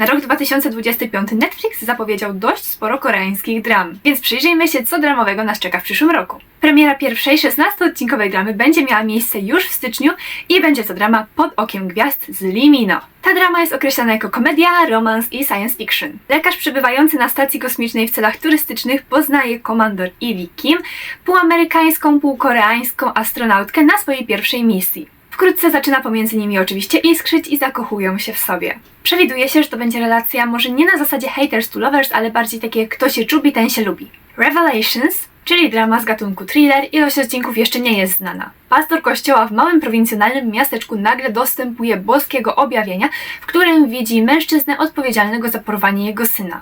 Na rok 2025 Netflix zapowiedział dość sporo koreańskich dram, więc przyjrzyjmy się, co dramowego nas czeka w przyszłym roku. Premiera pierwszej 16-odcinkowej dramy będzie miała miejsce już w styczniu i będzie to drama Pod okiem gwiazd z Lee Min-ho. Ta drama jest określana jako komedia, romans i science fiction. Lekarz przebywający na stacji kosmicznej w celach turystycznych poznaje komandor Ivy Kim, półamerykańską, półkoreańską astronautkę na swojej pierwszej misji. Wkrótce zaczyna pomiędzy nimi oczywiście iskrzyć i zakochują się w sobie. Przewiduje się, że to będzie relacja może nie na zasadzie haters to lovers, ale bardziej takie kto się czubi, ten się lubi. Revelations, czyli drama z gatunku thriller, ilość odcinków jeszcze nie jest znana. Pastor kościoła w małym prowincjonalnym miasteczku nagle dostępuje boskiego objawienia, w którym widzi mężczyznę odpowiedzialnego za porwanie jego syna.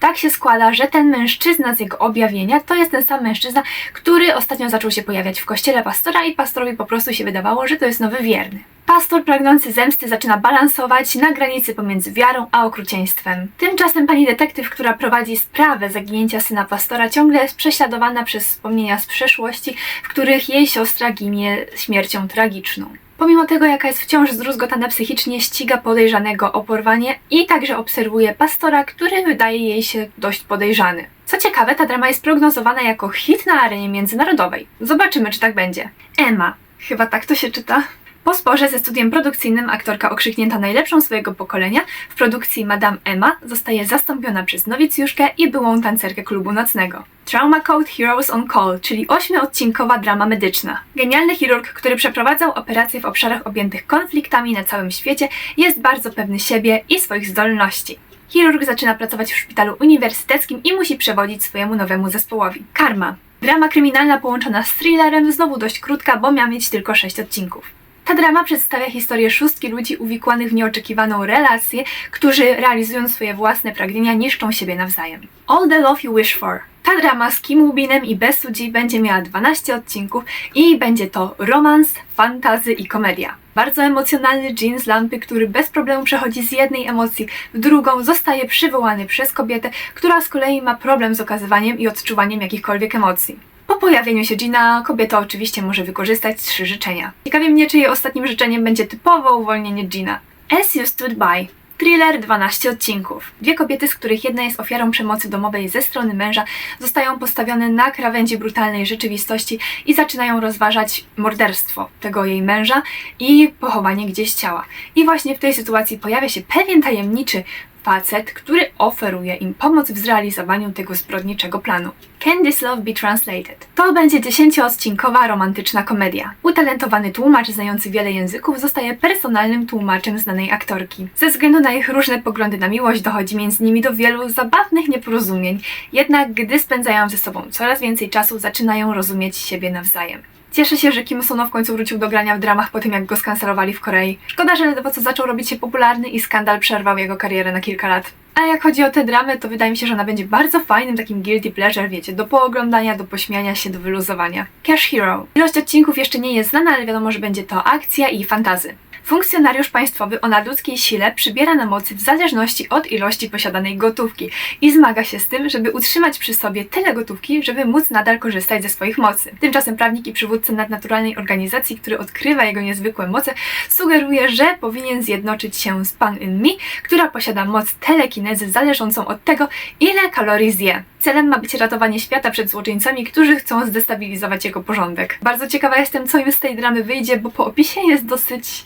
Tak się składa, że ten mężczyzna z jego objawienia to jest ten sam mężczyzna, który ostatnio zaczął się pojawiać w kościele pastora i pastorowi po prostu się wydawało, że to jest nowy wierny. Pastor pragnący zemsty zaczyna balansować na granicy pomiędzy wiarą a okrucieństwem. Tymczasem pani detektyw, która prowadzi sprawę zaginięcia syna pastora, ciągle jest prześladowana przez wspomnienia z przeszłości, w których jej siostra ginie śmiercią tragiczną. Pomimo tego, jaka jest wciąż zdruzgotana psychicznie, ściga podejrzanego o porwanie i także obserwuje pastora, który wydaje jej się dość podejrzany. Co ciekawe, ta drama jest prognozowana jako hit na arenie międzynarodowej. Zobaczymy, czy tak będzie. Emma. Chyba tak to się czyta. Po sporze ze studiem produkcyjnym aktorka okrzyknięta najlepszą swojego pokolenia w produkcji Madame Emma zostaje zastąpiona przez nowicjuszkę i byłą tancerkę klubu nocnego. Trauma Code Heroes on Call, czyli ośmiodcinkowa drama medyczna. Genialny chirurg, który przeprowadzał operacje w obszarach objętych konfliktami na całym świecie, jest bardzo pewny siebie i swoich zdolności. Chirurg zaczyna pracować w szpitalu uniwersyteckim i musi przewodzić swojemu nowemu zespołowi. Karma. Drama kryminalna połączona z thrillerem, znowu dość krótka, bo miała mieć tylko 6 odcinków. Ta drama przedstawia historię szóstki ludzi uwikłanych w nieoczekiwaną relację, którzy realizując swoje własne pragnienia niszczą siebie nawzajem. All the Love You Wish For. Ta drama z Kim Woo-binem i Bae Ji będzie miała 12 odcinków i będzie to romans, fantazy i komedia. Bardzo emocjonalny Jean z lampy, który bez problemu przechodzi z jednej emocji w drugą, zostaje przywołany przez kobietę, która z kolei ma problem z okazywaniem i odczuwaniem jakichkolwiek emocji. Po pojawieniu się Gina, kobieta oczywiście może wykorzystać trzy życzenia. Ciekawi mnie, czy jej ostatnim życzeniem będzie typowo uwolnienie Gina. As You Stood By. Thriller 12 odcinków. Dwie kobiety, z których jedna jest ofiarą przemocy domowej ze strony męża, zostają postawione na krawędzi brutalnej rzeczywistości i zaczynają rozważać morderstwo tego jej męża i pochowanie gdzieś ciała. I właśnie w tej sytuacji pojawia się pewien tajemniczy facet, który oferuje im pomoc w zrealizowaniu tego zbrodniczego planu. Can This Love Be Translated? To będzie dziesięcioodcinkowa romantyczna komedia. Utalentowany tłumacz znający wiele języków zostaje personalnym tłumaczem znanej aktorki. Ze względu na ich różne poglądy na miłość dochodzi między nimi do wielu zabawnych nieporozumień, jednak gdy spędzają ze sobą coraz więcej czasu, zaczynają rozumieć siebie nawzajem. Cieszę się, że Kim Sono w końcu wrócił do grania w dramach po tym, jak go skancelowali w Korei. Szkoda, że ledwo co zaczął robić się popularny i skandal przerwał jego karierę na kilka lat. A jak chodzi o tę dramę, to wydaje mi się, że ona będzie bardzo fajnym takim guilty pleasure, wiecie, do pooglądania, do pośmiania się, do wyluzowania. Cash Hero. Ilość odcinków jeszcze nie jest znana, ale wiadomo, że będzie to akcja i fantazy. Funkcjonariusz państwowy o nadludzkiej sile przybiera na mocy w zależności od ilości posiadanej gotówki i zmaga się z tym, żeby utrzymać przy sobie tyle gotówki, żeby móc nadal korzystać ze swoich mocy. Tymczasem prawnik i przywódca nadnaturalnej organizacji, który odkrywa jego niezwykłe moce, sugeruje, że powinien zjednoczyć się z Pan In Mi, która posiada moc telekinezy zależącą od tego, ile kalorii zje. Celem ma być ratowanie świata przed złoczyńcami, którzy chcą zdestabilizować jego porządek. Bardzo ciekawa jestem, co im z tej dramy wyjdzie, bo po opisie jest dosyć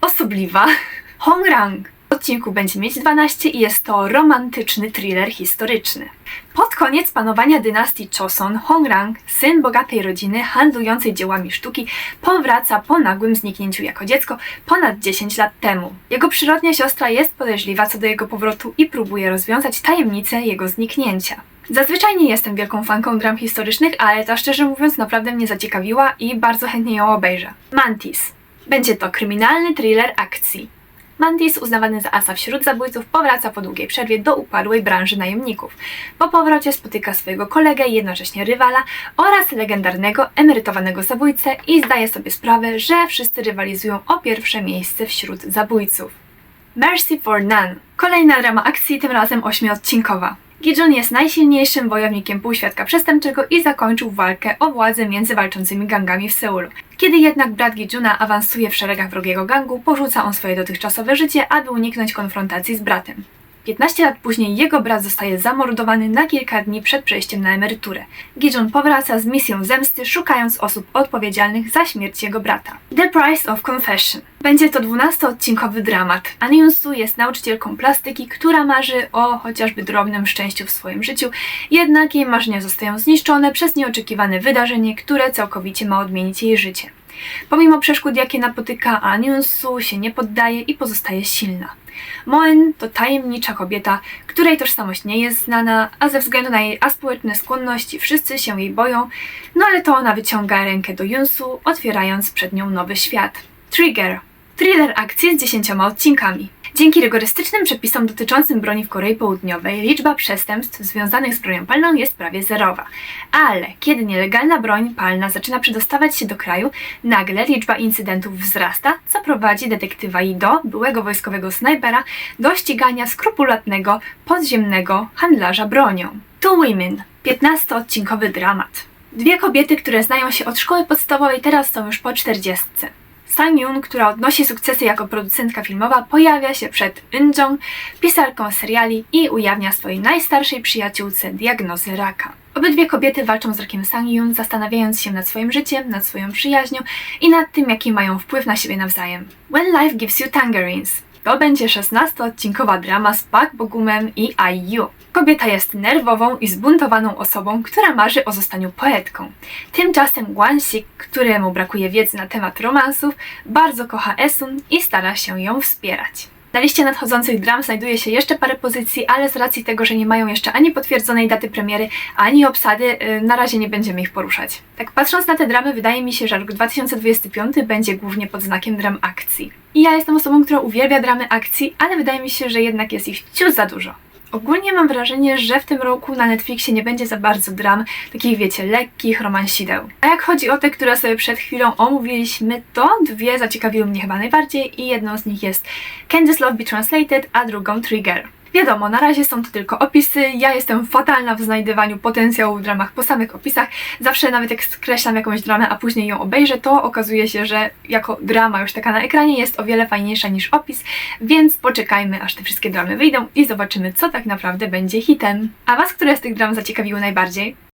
osobliwa. Hongrang odcinku będzie mieć 12 i jest to romantyczny thriller historyczny. Pod koniec panowania dynastii Choson, Hongrang, syn bogatej rodziny handlującej dziełami sztuki, powraca po nagłym zniknięciu jako dziecko ponad 10 lat temu. Jego przyrodnia siostra jest podejrzliwa co do jego powrotu i próbuje rozwiązać tajemnicę jego zniknięcia. Zazwyczaj nie jestem wielką fanką dram historycznych, ale ta szczerze mówiąc naprawdę mnie zaciekawiła i bardzo chętnie ją obejrzę. Mantis. Będzie to kryminalny thriller akcji. Mantis, uznawany za asa wśród zabójców, powraca po długiej przerwie do upadłej branży najemników. Po powrocie spotyka swojego kolegę jednocześnie rywala oraz legendarnego, emerytowanego zabójcę i zdaje sobie sprawę, że wszyscy rywalizują o pierwsze miejsce wśród zabójców. Mercy for None. Kolejna drama akcji, tym razem ośmiodcinkowa. Gijun jest najsilniejszym wojownikiem półświadka przestępczego i zakończył walkę o władzę między walczącymi gangami w Seulu. Kiedy jednak brat Gijuna awansuje w szeregach wrogiego gangu, porzuca on swoje dotychczasowe życie, aby uniknąć konfrontacji z bratem. 15 lat później jego brat zostaje zamordowany na kilka dni przed przejściem na emeryturę. Gijun powraca z misją zemsty, szukając osób odpowiedzialnych za śmierć jego brata. The Price of Confession. Będzie to 12-odcinkowy dramat. An Yun-su jest nauczycielką plastyki, która marzy o chociażby drobnym szczęściu w swoim życiu, jednak jej marzenia zostają zniszczone przez nieoczekiwane wydarzenie, które całkowicie ma odmienić jej życie. Pomimo przeszkód, jakie napotyka, An Yun-su się nie poddaje i pozostaje silna. Moen to tajemnicza kobieta, której tożsamość nie jest znana, a ze względu na jej aspołeczne skłonności wszyscy się jej boją, no ale to ona wyciąga rękę do Yunsu, otwierając przed nią nowy świat. Trigger. Thriller akcji z dziesięcioma odcinkami. Dzięki rygorystycznym przepisom dotyczącym broni w Korei Południowej liczba przestępstw związanych z bronią palną jest prawie zerowa. Ale kiedy nielegalna broń palna zaczyna przedostawać się do kraju, nagle liczba incydentów wzrasta, co prowadzi detektywa Ido, byłego wojskowego snajpera, do ścigania skrupulatnego, podziemnego handlarza bronią. Two Women. 15-odcinkowy dramat. Dwie kobiety, które znają się od szkoły podstawowej, teraz są już po czterdziestce. Sang Yoon, która odnosi sukcesy jako producentka filmowa, pojawia się przed Eun-jong, pisarką seriali i ujawnia swojej najstarszej przyjaciółce diagnozę raka. Obydwie kobiety walczą z rakiem Sang Yoon, zastanawiając się nad swoim życiem, nad swoją przyjaźnią i nad tym, jaki mają wpływ na siebie nawzajem. When Life Gives You Tangerines to będzie 16-odcinkowa drama z Park Bogumem i IU. Kobieta jest nerwową i zbuntowaną osobą, która marzy o zostaniu poetką. Tymczasem Gwansik, któremu brakuje wiedzy na temat romansów, bardzo kocha Esun i stara się ją wspierać. Na liście nadchodzących dram znajduje się jeszcze parę pozycji, ale z racji tego, że nie mają jeszcze ani potwierdzonej daty premiery, ani obsady, yy, na razie nie będziemy ich poruszać. Tak patrząc na te dramy, wydaje mi się, że rok 2025 będzie głównie pod znakiem dram akcji. I ja jestem osobą, która uwielbia dramy akcji, ale wydaje mi się, że jednak jest ich ciut za dużo. Ogólnie mam wrażenie, że w tym roku na Netflixie nie będzie za bardzo dram, takich wiecie, lekkich romansideł. A jak chodzi o te, które sobie przed chwilą omówiliśmy, to dwie zaciekawiły mnie chyba najbardziej i jedną z nich jest Candice Love Be Translated, a drugą Trigger. Wiadomo, na razie są to tylko opisy, ja jestem fatalna w znajdywaniu potencjału w dramach po samych opisach. Zawsze nawet jak skreślam jakąś dramę, a później ją obejrzę, to okazuje się, że jako drama już taka na ekranie jest o wiele fajniejsza niż opis, więc poczekajmy aż te wszystkie dramy wyjdą i zobaczymy, co tak naprawdę będzie hitem. A Was, które z tych dram zaciekawiły najbardziej?